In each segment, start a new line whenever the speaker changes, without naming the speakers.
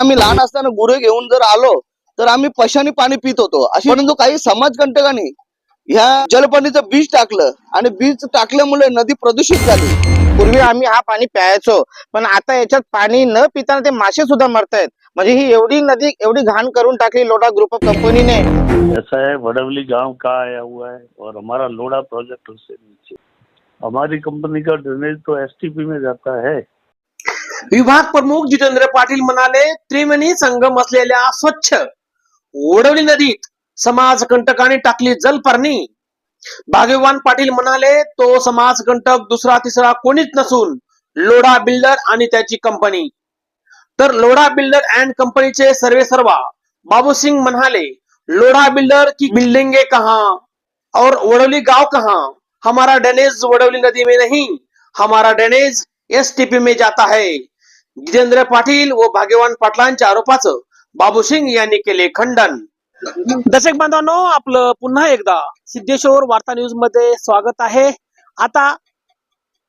आम्ही लहान असताना गुरे घेऊन जर आलो तर आम्ही पशाने पाणी पित होतो. अशी परंतु काही समाजकंटकांनी ह्या जलपर्णीचं बीज टाकलं आणि बीज टाकल्यामुळे नदी प्रदूषित झाली.
पूर्वी आम्ही हा पाणी प्यायचो पण आता याच्यात पाणी न पिताना ते मासे सुद्धा मरतायत. म्हणजे ही एवढी नदी एवढी घाण करून टाकली लोटा ग्रुप ऑफ कंपनीने.
ऐसा है वडवली गांव का आया हुआ है और हमारा लोड़ा प्रोजेक्ट उससे नीचे. हमारी कंपनी का ड्रेनेज तो एसटीपी में जाता है.
विभाग प्रमुख जितेंद्र पाटील म्हणाले त्रिवेणी संगम असलेल्या स्वच्छ ओढवली नदीत समाजकंटकाने टाकली जलपर्णी. भाग्यवान पाटील म्हणाले तो समाजकंटक दुसरा तिसरा कोणीच नसून लोढा बिल्डर आणि त्याची कंपनी. तर लोढा बिल्डर अँड कंपनीचे सर्वे सर्वा बाबू सिंग म्हणाले लोढा बिल्डर की बिल्डिंगे कहाँ? और वडोली गांव कहा? हमारा ड्रेनेज वडोली नदी में नहीं हमारा ड्रेनेज एसटीपी में जाता है जितेंद्र पाटील व भाग्यवान पाटलांच्या आरोपाचं बाबू सिंग यांनी केले खंडन. दर्शक बांधवांनो आपलं पुन्हा एकदा सिद्धेश्वर वार्ता न्यूजमध्ये स्वागत आहे. आता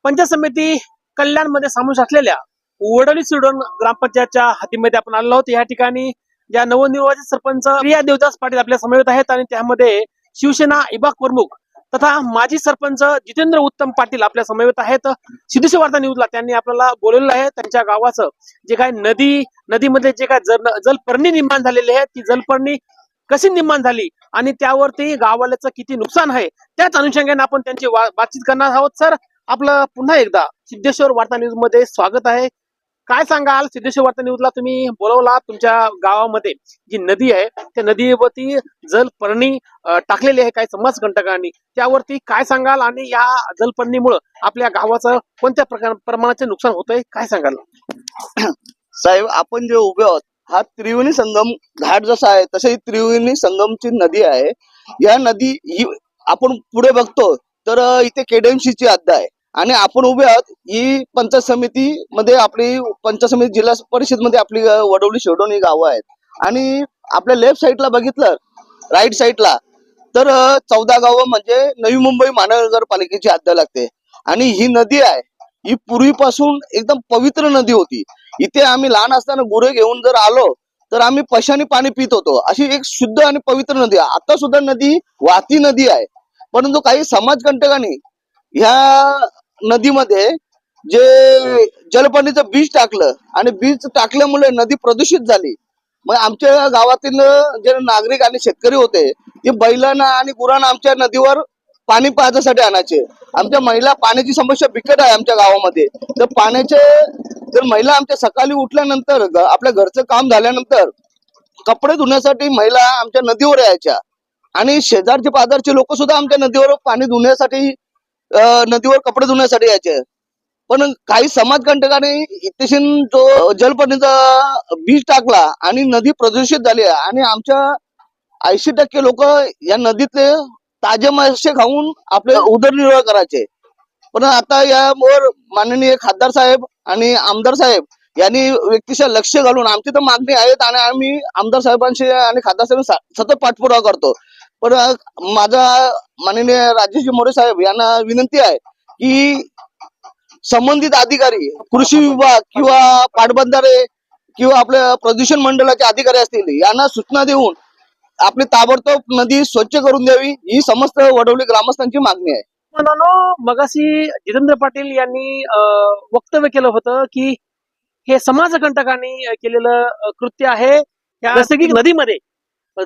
पंचायत समिती कल्याणमध्ये सामावेश असलेल्या वडोली सिडोन ग्रामपंचायतच्या हातीमध्ये आपण आलेलो आहोत. या ठिकाणी ज्या नवनिर्वाचित सरपंच प्रिया देवदास पाटील आपल्या समवेत आहेत आणि त्यामध्ये शिवसेना विभाग प्रमुख तथा माजी सरपंच जितेंद्र उत्तम पाटील आपल्या समवेत आहेत. सिद्धेश्वर वार्ता न्यूजला त्यांनी आपल्याला बोलवलेलं आहे. त्यांच्या गावाचं जे काय नदी नदीमध्ये जे काय जल जलपर्णी निर्माण झालेली आहे ती जलपर्णी कशी निर्माण झाली आणि त्यावरती गावाल्याचं किती नुकसान आहे त्याच अनुषंगाने आपण त्यांची वा- बातचीत करणार आहोत. सर आपलं पुन्हा एकदा सिद्धेश्वर वार्ता न्यूजमध्ये स्वागत आहे. काय सांगाल? सिद्धेश्वर वार्ता न्यूजला तुम्ही बोलवला तुमच्या गावामध्ये जी नदी आहे त्या नदीवरती जलपर्णी टाकलेली आहे काही समाजकंटकांनी त्यावरती काय सांगाल आणि या जलपर्णीमुळे आपल्या गावाचं कोणत्या प्रकार प्रमाणाचे नुकसान होतंय? काय सांगाल?
साहेब आपण जे उभे आहोत हा त्रिवेणी संगम घाट जसा आहे तसे त्रिवेणी संगमची नदी आहे. या नदी ही आपण पुढे बघतो तर इथे केडेमशीची हद्द आहे. आणि आपण उभे आहोत ही पंचायत समिती मध्ये आपली पंचायत समिती जिल्हा परिषदमध्ये आपली वडवली शेवडोन ही गावं आहेत. आणि आपल्या लेफ्ट साईडला बघितलं राईट साईडला तर चौदा गावं म्हणजे नवी मुंबई महानगरपालिकेची आद्या लागते. आणि ही नदी आहे ही पूर्वीपासून एकदम पवित्र नदी होती. इथे आम्ही लहान असताना गुरे घेऊन जर आलो तर आम्ही पशाने पाणी पित होतो. अशी एक शुद्ध आणि पवित्र नदी आहे. आता सुद्धा नदी वाहती नदी आहे. परंतु काही समाजकंटकांनी ह्या नदीमध्ये जे जलपाणीचं बीज टाकलं आणि बीज टाकल्यामुळे नदी प्रदूषित झाली. मग आमच्या गावातील जे नागरिक आणि शेतकरी होते ते बैलांना आणि गुरांना आमच्या नदीवर पाणी पाहण्यासाठी आणायचे. आमच्या महिला पाण्याची समस्या बिकट आहे आमच्या गावामध्ये. तर पाण्याचे जर महिला आमच्या सकाळी उठल्यानंतर आपल्या घरचं काम झाल्यानंतर कपडे धुण्यासाठी महिला आमच्या नदीवर यायच्या. आणि शेजारचे पाजारचे लोक सुद्धा आमच्या नदीवर पाणी धुण्यासाठी नदीवर कपडे धुण्यासाठी यायचे. पण काही समाजकंटकाने इतिशीन जो जलपर्णीचा बीज टाकला आणि नदी प्रदूषित झाली आहे आणि आमच्या ऐंशी टक्के लोक या नदीतले ताजे मासे खाऊन आपले उदरनिर्वाह करायचे. पण आता यावर माननीय खासदार साहेब आणि आमदार साहेब यांनी व्यक्तिशः लक्ष घालून आमची तर मागणी आहेत आणि आम्ही आमदार साहेबांशी आणि खासदार साहेब सतत पाठपुरावा करतो. पण माझा माननीय राजेशजी मोरे साहेब यांना विनंती आहे की संबंधित अधिकारी कृषी विभाग किंवा पाटबंधारे किंवा आपल्या प्रदूषण मंडळाचे अधिकारी असतील यांना सूचना देऊन आपली ताबडतोब नदी स्वच्छ करून द्यावी ही समस्त वडवली ग्रामस्थांची मागणी आहे.
मगाशी जितेंद्र पाटील यांनी वक्तव्य केलं होतं की हे समाजकंटकांनी केलेलं कृत्य आहे. नैसर्गिक नदीमध्ये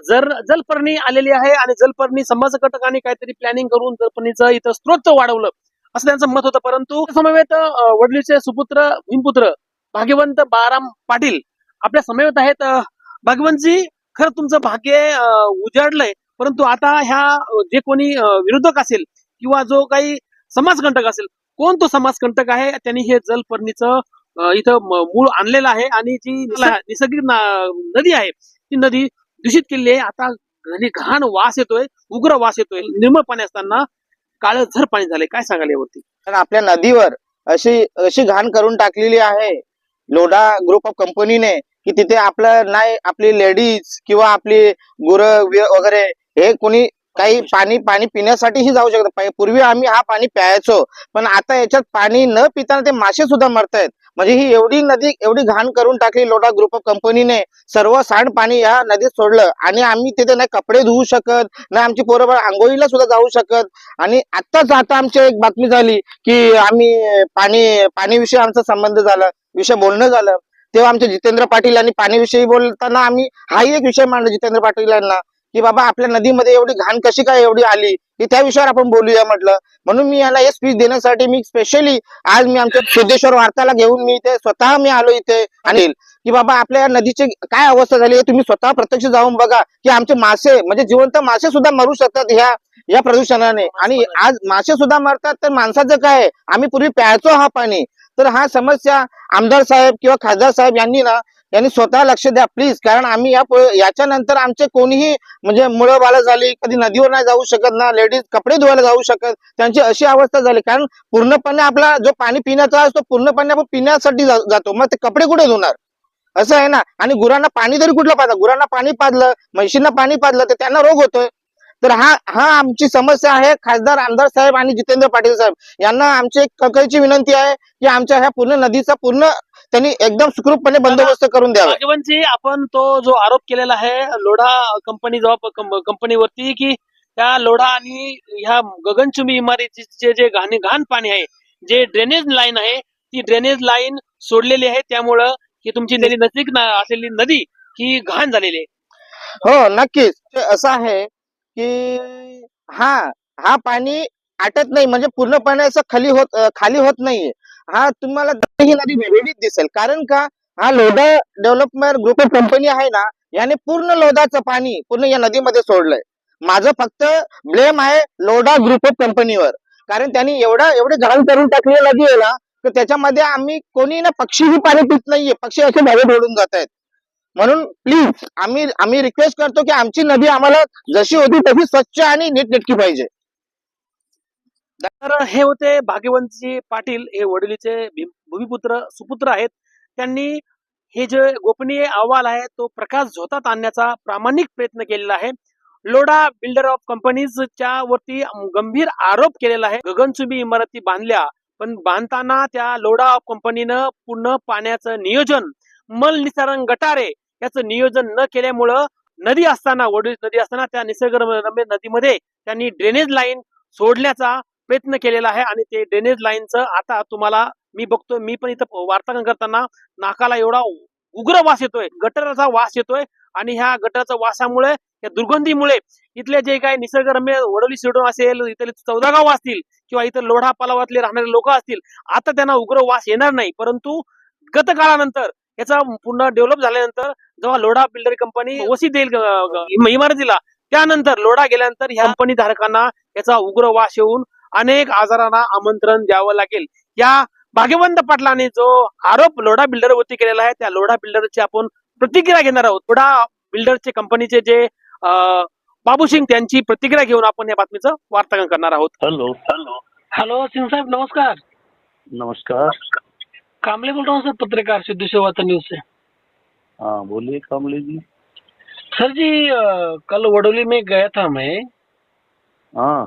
जर जलपर्णी आलेली आहे आणि जलपर्णी समाजकंटकांनी काहीतरी प्लॅनिंग करून जलपर्णीचं इथं स्त्रोत वाढवलं असं त्यांचं मत होतं. परंतु समवेत वडलीचे सुपुत्र भीमपुत्र भाग्यवंत बाराम पाटील आपल्या समवेत आहेत. अं, भाग्यवंतजी खरं तुमचं भाग्य उजाडलंय. परंतु आता ह्या जे कोणी विरोधक असेल किंवा जो काही समाजकंटक असेल कोण तो समाजकंटक आहे? त्यांनी हे जलपर्णीचं इथं मूळ आणलेलं आहे आणि जी निसर्गिक नदी आहे ती नदी दूषित केलेली आहे. आता घरी घाण वास येतोय उग्र वास येतोय. निर्मळ पाणी असताना काळ झर पाणी झालंय. काय सांगाल यावरती?
कारण आपल्या नदीवर अशी अशी घाण करून टाकलेली आहे लोढा ग्रुप ऑफ कंपनीने की तिथे आपलं नाही आपली लेडीज किंवा आपली गुर वगैरे हे कोणी काही पाणी पाणी पिण्यासाठीही जाऊ शकत पूर्वी आम्ही हा पाणी प्यायचो. पण आता याच्यात पाणी न पिताना ते मासे सुद्धा मरतायत. म्हणजे ही एवढी नदी एवढी घाण करून टाकली लोटा ग्रुप ऑफ कंपनीने सर्व सांडपाणी या नदीत सोडलं. आणि आम्ही तिथे नाही कपडे धुवू शकत नाही आमची पोरं बाळं आंघोळीला सुद्धा जाऊ शकत. आणि आत्ताच आता आमची एक बातमी झाली की आम्ही पाणी पाणीविषयी आमचा संबंध झाला विषय बोलणं झालं. तेव्हा आमचे जितेंद्र पाटील यांनी पाणीविषयी बोलताना आम्ही हाही एक विषय मांडला जितेंद्र पाटील यांना. की बाबा आपल्या नदीमध्ये एवढी घाण कशी काय एवढी आली? की त्या विषयावर आपण बोलूया म्हटलं. म्हणून मी याला हे स्पीच देण्यासाठी मी स्पेशली आज मी आमच्या सिद्धेश्वर वार्ताला घेऊन मी इथे स्वतः मी आलो इथे आणि की बाबा आपल्या नदीची काय अवस्था झाली तुम्ही स्वतः प्रत्यक्ष जाऊन बघा की आमचे मासे म्हणजे जिवंत मासे सुद्धा मरू शकतात ह्या या प्रदूषणाने. आणि आज मासे सुद्धा मरतात तर माणसाचं काय आम्ही पूर्वी प्यायचो हा पाणी. तर हा समस्या आमदार साहेब किंवा खासदार साहेब यांनी ना यांनी स्वतः लक्ष द्या प्लीज कारण आम्ही या याच्या नंतर आमचे कोणीही म्हणजे मुळं बाळ झाली कधी नदीवर नाही जाऊ शकत ना लेडीज कपडे धुवायला जाऊ शकत त्यांची अशी अवस्था झाली. कारण पूर्णपणे आपला जो पाणी पिण्याचा असतो पूर्णपणे आपण पिण्यासाठी जातो. मग ते कपडे कुठे धुणार? असं आहे ना? आणि गुरांना पाणी तरी कुठलं पाजलं? गुरांना पाणी पाजलं म्हशींना पाणी पाजलं तर त्यांना रोग होतोय. तर हा हा आमची समस्या आहे खासदार आमदार साहेब आणि जितेंद्र पाटील साहेब. यांना आमची एक ककळीची विनंती आहे की आमच्या ह्या पूर्ण नदीचा पूर्ण त्यांनी एकदम सुखरूपपणे बंदोबस्त करून द्यावा.
भाग्यवंतजी आपण तो जो आरोप केलेला आहे लोढा कंपनी जवळ कंपनीवरती की त्या लोढा आणि ह्या गगनचुंबी इमारतीचे जे घाण घाण पाणी आहे जे ड्रेनेज लाईन आहे ती ड्रेनेज लाईन सोडलेली आहे. त्यामुळं ही तुमची नदी नजीक असलेली नदी ही घाण झालेली आहे.
हो नक्कीच. असं आहे की हा हा पाणी आटत नाही. म्हणजे पूर्णपणे असं खाली होत खाली होत नाहीये. हा तुम्हाला ही नदी वेगळीच दिसेल. कारण का? हा Lodha development group of company आहे ना याने पूर्ण लोधाचं पाणी पूर्ण या नदीमध्ये सोडलंय. माझं फक्त ब्लेम आहे लोढा ग्रुप ऑफ कंपनीवर. कारण त्यांनी एवढा एवढे घाण करून टाकली नदी आहे ना तर त्याच्यामध्ये आम्ही कोणी ना पक्षीही पाणी पित नाहीये. पक्षी असे भावे ढोळून जात आहेत म्हणून प्लीज आम्ही आम्ही रिक्वेस्ट करतो की आमची नदी आम्हाला जशी होती तशी स्वच्छ आणि नीटनेटकी पाहिजे.
तर हे होते भाग्यवंतजी पाटील हे वडिलीचे भूमिपुत्र सुपुत्र आहेत. त्यांनी हे जे गोपनीय अहवाल आहे तो प्रकाश झोतात आणण्याचा प्रामाणिक प्रयत्न केलेला आहे. लोडा बिल्डर ऑफ कंपनीजच्या वरती गंभीर आरोप केलेला आहे. गगनचुंबी इमारती बांधल्या पण बांधताना त्या लोडा ऑफ कंपनीनं पूर्ण पाण्याचं नियोजन मल निसारण गटारे याचं नियोजन न केल्यामुळं नदी असताना वडील नदी असताना त्या निसर्गरम्य नदीमध्ये त्यांनी ड्रेनेज लाईन सोडण्याचा प्रयत्न केलेला आहे आणि ते ड्रेनेज लाईनचं आता तुम्हाला मी बघतोय मी पण इथं वार्तांकन करताना नाकाला एवढा उग्र वास येतोय गटराचा वास येतोय आणि ह्या गटराच्या वासामुळे या दुर्गंधीमुळे इथले जे काही निसर्गरम्य वडोली सिडोन असेल इथले चौदागाव असतील किंवा इतर लोढा पलावातले राहणारे लोक असतील आता त्यांना उग्र वास येणार नाही. परंतु गत काळानंतर याचा पूर्ण डेव्हलप झाल्यानंतर जेव्हा लोढा बिल्डर कंपनी वसी देईल इमारतीला त्यानंतर लोढा गेल्यानंतर ह्या कंपनी धारकांना याचा उग्र वास येऊन अनेक आजारांना आमंत्रण द्यावं लागेल. या भाग्यवंत पाटलाने जो आरोप लोढा बिल्डर वरती केलेला आहे त्या लोढा बिल्डरची आपण प्रतिक्रिया घेणार आहोत. लोढा बिल्डरचे कंपनीचे जे बाबू सिंग त्यांची प्रतिक्रिया घेऊन आपण या बातमीचं वार्तांकन करणार आहोत.
हेलो. हेलो
हॅलो सिंग साहेब नमस्कार.
नमस्कार.
कामले बोल रहा हूँ सर पत्रकार सिद्धेश्वर वार्ता न्यूज से
हाँ बोलिए कमली जी
सर जी कल वडोली में गया था मैं.
हाँ.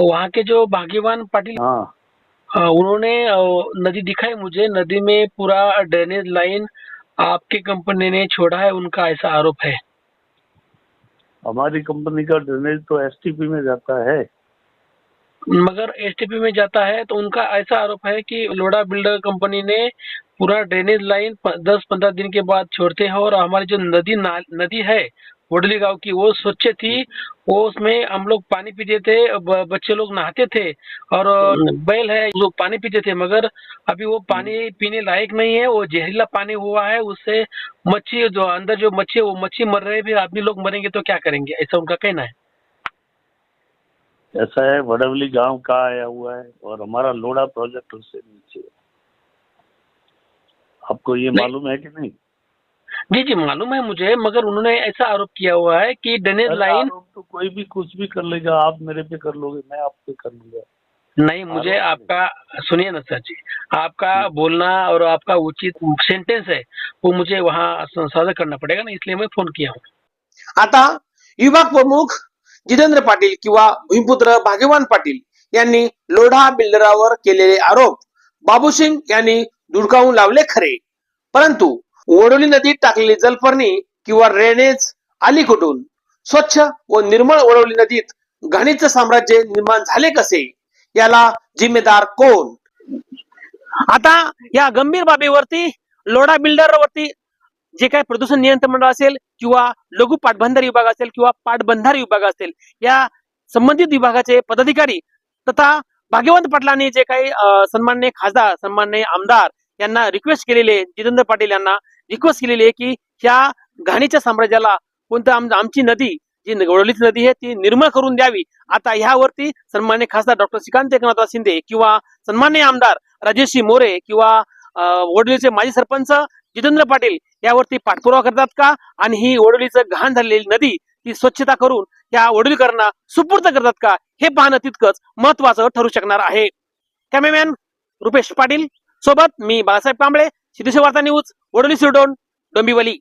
वहाँ के जो भाग्यवान पाटिल
हाँ।
हाँ, उन्होंने नदी दिखाई मुझे। नदी में पूरा ड्रेनेज लाइन आपके कंपनी ने छोड़ा है उनका ऐसा आरोप है।
हमारी कंपनी का ड्रेनेज तो एसटीपी में जाता है।
मगर एसटीपी में जाता है तो उनका ऐसा आरोप है कि लोडा बिल्डर कंपनी ने पूरा ड्रेनेज लाइन दस पंद्रह दिन के बाद छोड़ते हैं और हमारी जो नदी नदी है वडली गाँव की। वो स्वच्छ थी वो उसमें हम लोग पानी पीते थे बच्चे लोग नहाते थे और बैल है लोग पानी पीते थे मगर अभी वो पानी पीने लायक नहीं है वो जहरीला पानी हुआ है उससे मच्छी जो अंदर जो मच्छी है वो मच्छी मर रहे हैं फिर आदमी लोग मरेंगे तो क्या करेंगे? ऐसा उनका कहना है।
ऐसा है वडवली गाँव का आया हुआ है और हमारा लोड़ा प्रोजेक्ट उससे नीचे आपको ये मालूम है कि नहीं?
जी जी मालूम है मुझे मगर उन्होंने ऐसा आरोप किया हुआ है कि ड्रेनेज
अरे
लाइन
तो कोई भी कुछ भी कर लेगा आप मेरे पे कर लोगे मैं आप पे कर लूंगा।
नहीं मुझे आपका सुनिए ना सर जी आपका बोलना और आपका उचित सेंटेंस है वो मुझे वहाँ संसाधन करना पड़ेगा ना इसलिए मैं फोन किया हूँ। आता विभाग प्रमुख जितेंद्र पाटील किंवा भूमिपुत्र भाग्यवान पाटील यांनी लोढा बिल्डरावर केलेले आरोप बाबू सिंग यांनी धुडकावून लावले खरे. परंतु ओढवली नदीत टाकलेली जलपर्णी किंवा रेनेज आली कुठून स्वच्छ व निर्मळ ओढवली नदीत घाणीचं साम्राज्य निर्माण झाले कसे? याला जिम्मेदार कोण? आता या गंभीर बाबीवरती लोडा बिल्डर वरती जे काही प्रदूषण नियंत्रण मंडळ असेल किंवा लघु पाटबंधारे विभाग असेल किंवा पाटबंधारे विभाग असेल या संबंधित विभागाचे पदाधिकारी तथा भाग्यवंत पाटलांनी जे काही सन्मान्य खासदार सन्मान्य आमदार यांना रिक्वेस्ट केलेले जितेंद्र पाटील यांना रिक्वेस्ट केलेली आहे की ह्या घाणीच्या साम्राज्याला कोणतं आम- आमची नदी जी वडोलीची नदी आहे ती निर्मळ करून द्यावी. आता ह्यावरती सन्मान्य खासदार डॉक्टर श्रीकांत एकनाथ शिंदे किंवा सन्मान्य आमदार राजेशजी मोरे किंवा वडोलीचे माजी सरपंच जितेंद्र पाटील यावरती पाठपुरावा करतात का? आणि ही वडोलीचं घाण झालेली नदी ती स्वच्छता करून या वडोलीकरांना सुपूर्द करतात का? हे पाहणं तितकंच महत्वाचं ठरू शकणार आहे. कॅमेमॅन रुपेश पाटील सोबत मी बाळासाहेब कांबळे सिद्धेश्वर वार्ता न्यूज वडोली सिडोन डोंबिवली